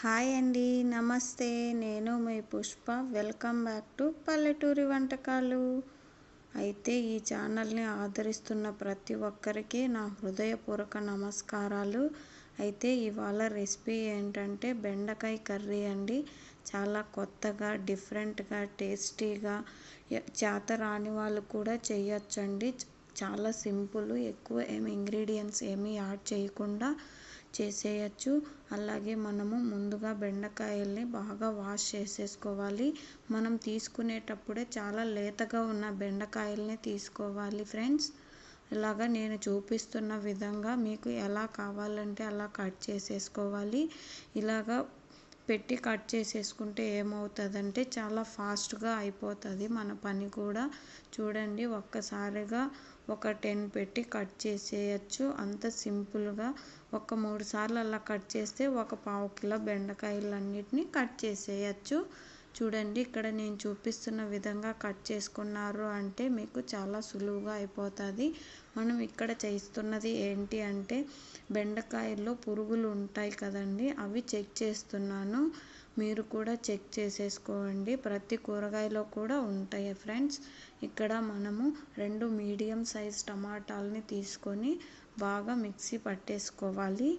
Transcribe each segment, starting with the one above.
Hi అండి నమస్తే. నేను మీ పుష్ప. వెల్కమ్ బ్యాక్ టు పల్లెటూరి వంటకాలు. అయితే ఈ ఛానల్ని ఆదరిస్తున్న ప్రతి ఒక్కరికి నా హృదయపూర్వక నమస్కారాలు. అయితే ఇవాళ రెసిపీ ఏంటంటే బెండకాయ కర్రీ అండి. చాలా కొత్తగా డిఫరెంట్గా టేస్టీగా చేత రాని వాళ్ళు కూడా చేయొచ్చండి చాలా సింపుల్. ఎక్కువ ఏమి ఇంగ్రీడియంట్స్ ఏమీ యాడ్ చేయకుండా చేసేయచ్చు. అలాగే మనము ముందుగా బెండకాయల్ని బాగా వాష్ చేసేసుకోవాలి. మనం తీసుకునేటప్పుడే చాలా లేతగా ఉన్న బెండకాయల్ని తీసుకోవాలి ఫ్రెండ్స్. ఇలాగా నేను చూపిస్తున్న విధంగా మీకు ఎలా కావాలంటే అలా కట్ చేసేసుకోవాలి. ఇలాగా పెట్టి కట్ చేసేసుకుంటే ఏమవుతుందంటే చాలా ఫాస్ట్గా అయిపోతుంది మన పని కూడా. చూడండి ఒక్కసారిగా ఒక టెన్ పెట్టి కట్ చేసేయచ్చు. అంత సింపుల్గా ఒక మూడు సార్లు అలా కట్ చేస్తే ఒక పావు కిలో బెండకాయలన్నిటిని కట్ చేసేయచ్చు. చూడండి ఇక్కడ నేను చూపిస్తున్న విధంగా కట్ చేసుకున్నారు అంటే మీకు చాలా సులువుగా అయిపోతుంది. మనం ఇక్కడ చేస్తున్నది ఏంటి అంటే బెండకాయల్లో పురుగులు ఉంటాయి కదండి అవి చెక్ చేస్తున్నాను. మీరు కూడా చెక్ చేసేసుకోండి. ప్రతి కూరగాయలో కూడా ఉంటాయి ఫ్రెండ్స్. ఇక్కడ మనము రెండు మీడియం సైజ్ టమాటాలని తీసుకొని బాగా మిక్సీ పట్టేసుకోవాలి.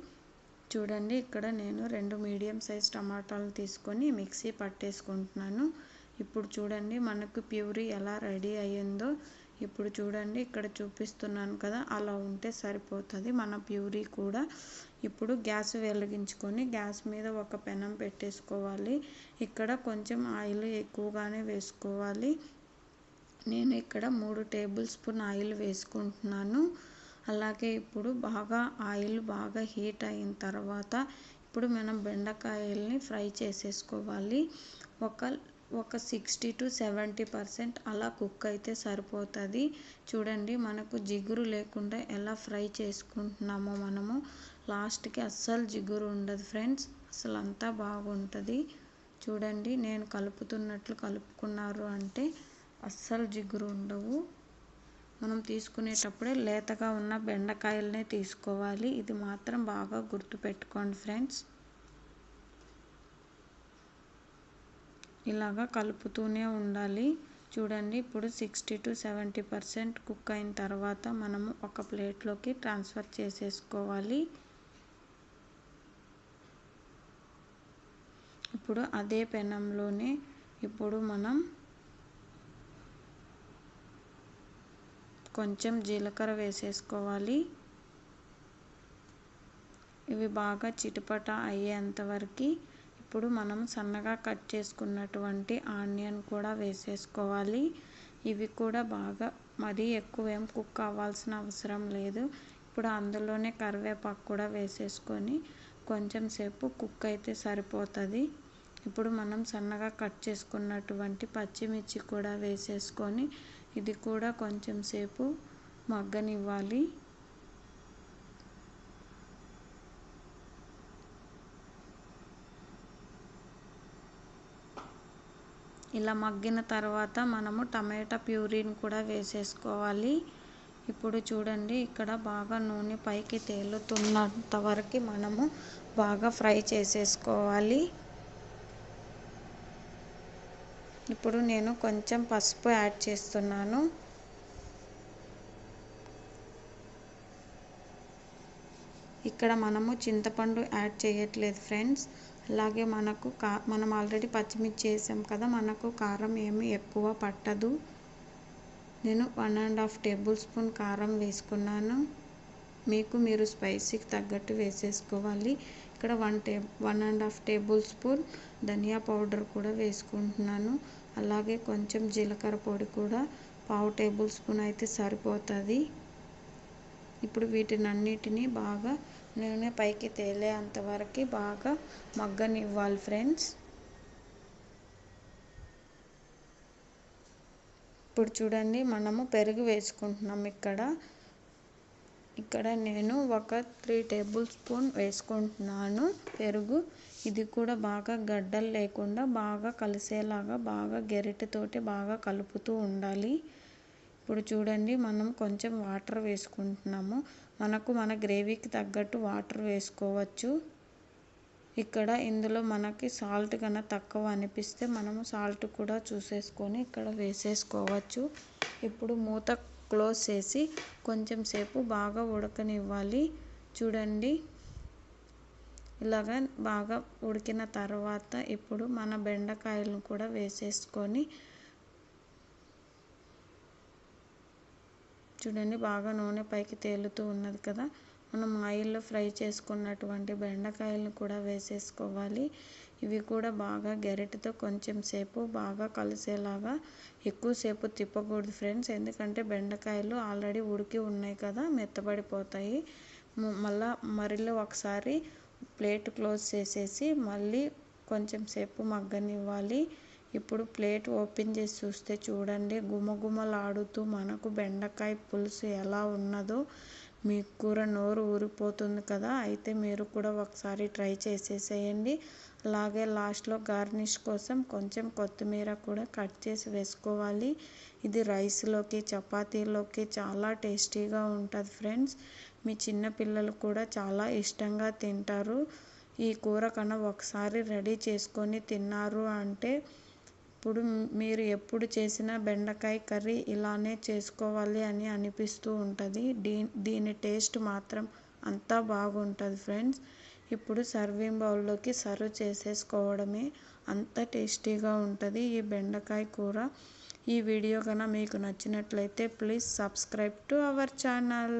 చూడండి ఇక్కడ నేను రెండు మీడియం సైజ్ టమాటాలు తీసుకొని మిక్సీ పట్టేసుకుంటున్నాను. ఇప్పుడు చూడండి మనకు ప్యూరీ ఎలా రెడీ అయ్యిందో. ఇప్పుడు చూడండి ఇక్కడ చూపిస్తున్నాను కదా అలా ఉంటే సరిపోతుంది. మన ప్యూరీ కూడా. ఇప్పుడు గ్యాస్ వెలిగించుకొని గ్యాస్ మీద ఒక పెనం పెట్టేసుకోవాలి. ఇక్కడ కొంచెం ఆయిల్ ఎక్కువగానే వేసుకోవాలి. నేను ఇక్కడ మూడు టేబుల్ స్పూన్ ఆయిల్ వేసుకుంటున్నాను. అలాగే ఇప్పుడు బాగా ఆయిల్ బాగా హీట్ అయిన తర్వాత ఇప్పుడు మనం బెండకాయల్ని ఫ్రై చేసేసుకోవాలి. ఒక ఒక సిక్స్టీ టు సెవెంటీ పర్సెంట్ అలా కుక్ అయితే సరిపోతుంది. చూడండి మనకు జిగురు లేకుండా ఎలా ఫ్రై చేసుకుంటున్నామో మనము. లాస్ట్కి అస్సలు జిగురు ఉండదు ఫ్రెండ్స్. అసలు అంతా బాగుంటుంది. చూడండి నేను కలుపుతున్నట్లు కలుపుకున్నారు అంటే అస్సలు జిగురు ఉండవు. మనం తీసుకునేటప్పుడే లేతగా ఉన్న బెండకాయలనే తీసుకోవాలి. ఇది మాత్రం బాగా గుర్తుపెట్టుకోండి ఫ్రెండ్స్. ఇలాగా కలుపుతూనే ఉండాలి. చూడండి ఇప్పుడు sixty to seventy percent cook అయిన తర్వాత మనము ఒక ప్లేట్లోకి ట్రాన్స్ఫర్ చేసేసుకోవాలి. ఇప్పుడు అదే పెనంలోనే ఇప్పుడు మనం కొంచెం జీలకర్ర వేసేసుకోవాలి. ఇవి బాగా చిటపట అయ్యేంత వరకు ఇప్పుడు మనం సన్నగా కట్ చేసుకున్నటువంటి ఆనియన్ కూడా వేసేసుకోవాలి. ఇవి కూడా బాగా మరీ ఎక్కువ ఏం కుక్ అవ్వాల్సిన అవసరం లేదు. ఇప్పుడు అందులోనే కరివేపాకు కూడా వేసేసుకొని కొంచెం సేపు కుక్ అయితే సరిపోతుంది. ఇప్పుడు మనం సన్నగా కట్ చేసుకున్నటువంటి పచ్చిమిర్చి కూడా వేసేసుకొని ఇది కూడా కొంచెం సేపు మగ్గనివ్వాలి. ఇలా మగ్గిన తర్వాత మనము టమాటా ప్యూరీని కూడా వేసేసుకోవాలి. ఇప్పుడు చూడండి ఇక్కడ బాగా నూనె పైకి తేలుతున్నంత వరకు మనము బాగా ఫ్రై చేసేసుకోవాలి. ఇప్పుడు నేను కొంచెం పసుపు యాడ్ చేస్తున్నాను. ఇక్కడ మనము చింతపండు యాడ్ చేయట్లేదు ఫ్రెండ్స్. అలాగే మనకు కా మనం ఆల్రెడీ పచ్చిమిర్చి వేసాం కదా మనకు కారం ఏమి ఎక్కువ పట్టదు. నేను one and half tablespoon కారం వేసుకున్నాను. మీకు మీరు స్పైసీకి తగ్గట్టు వేసేసుకోవాలి. ఇక్కడ వన్ టే one and half tablespoon ధనియా పౌడర్ కూడా వేసుకుంటున్నాను. అలాగే కొంచెం జీలకర్ర పొడి కూడా పావు టేబుల్ స్పూన్ అయితే సరిపోతుంది. ఇప్పుడు వీటినన్నిటినీ బాగా నూనె పైకి తేలేంత వరకు బాగా మగ్గనివ్వాలి ఫ్రెండ్స్. ఇప్పుడు చూడండి మనము పెరుగు వేసుకుంటున్నాం ఇక్కడ. ఇక్కడ నేను ఒక త్రీ టేబుల్ స్పూన్ వేసుకుంటున్నాను. పెరుగు ఇది కూడా బాగా గడ్డలు లేకుండా బాగా కలిసేలాగా బాగా గెరిటతోటి బాగా కలుపుతూ ఉండాలి. ఇప్పుడు చూడండి మనం కొంచెం వాటర్ వేసుకుంటున్నాము. మనకు మన గ్రేవీకి తగ్గట్టు వాటర్ వేసుకోవచ్చు. ఇక్కడ ఇందులో మనకి సాల్ట్ కన్నా తక్కువ అనిపిస్తే మనము సాల్ట్ కూడా చూసేసుకొని ఇక్కడ వేసేసుకోవచ్చు. ఇప్పుడు మూత క్లోజ్ చేసి కొంచెం సేపు బాగా ఉడకనివ్వాలి. చూడండి. ఇలాగ బాగా ఉడికిన తర్వాత ఇప్పుడు మన బెండకాయలను కూడా వేసేసుకొని చూడండి బాగా నూనె పైకి తేలుతూ ఉన్నది కదా. మనం ఆయిల్లో ఫ్రై చేసుకున్నటువంటి బెండకాయలను కూడా వేసేసుకోవాలి. ఇవి కూడా బాగా గరిటెతో కొంచెం సేపు బాగా కలిసేలాగా ఎక్కువసేపు తిప్పకూడదు ఫ్రెండ్స్. ఎందుకంటే బెండకాయలు ఆల్రెడీ ఉడికి ఉన్నాయి కదా మెత్తబడిపోతాయి. మళ్ళా మరిలో ఒకసారి ప్లేట్ క్లోజ్ చేసేసి మళ్ళీ కొంచెం సేపు మగ్గనివ్వాలి. ఇప్పుడు ప్లేట్ ఓపెన్ చేసి చూస్తే చూడండి గుమగుమలాడుతూ మనకు బెండకాయ పులుసు ఎలా ఉన్నదో. మీ కూర నోరు ఊరిపోతుంది కదా అయితే మీరు కూడా ఒకసారి ట్రై చేసేసేయండి. అలాగే లాస్ట్లో గార్నిష్ కోసం కొంచెం కొత్తిమీర కూడా కట్ చేసి వేసుకోవాలి. ఇది రైస్లోకి చపాతీలోకి చాలా టేస్టీగా ఉంటుంది ఫ్రెండ్స్. మీ చిన్న పిల్లలు కూడా చాలా ఇష్టంగా తింటారు. ఈ కూర కన్నా ఒకసారి రెడీ చేసుకొని తిన్నారు అంటే ఇప్పుడు మీరు ఎప్పుడు చేసిన బెండకాయ కర్రీ ఇలానే చేసుకోవాలి అని అనిపిస్తూ ఉంటుంది. దీ దీని టేస్ట్ మాత్రం అంతా బాగుంటుంది ఫ్రెండ్స్. ఇప్పుడు సర్వింగ్ బౌల్లోకి సర్వ్ చేసేసుకోవడమే అంత టేస్టీగా ఉంటుంది ఈ బెండకాయ కూర. ఈ వీడియో కన మీకు నచ్చినట్లయితే please subscribe to our channel.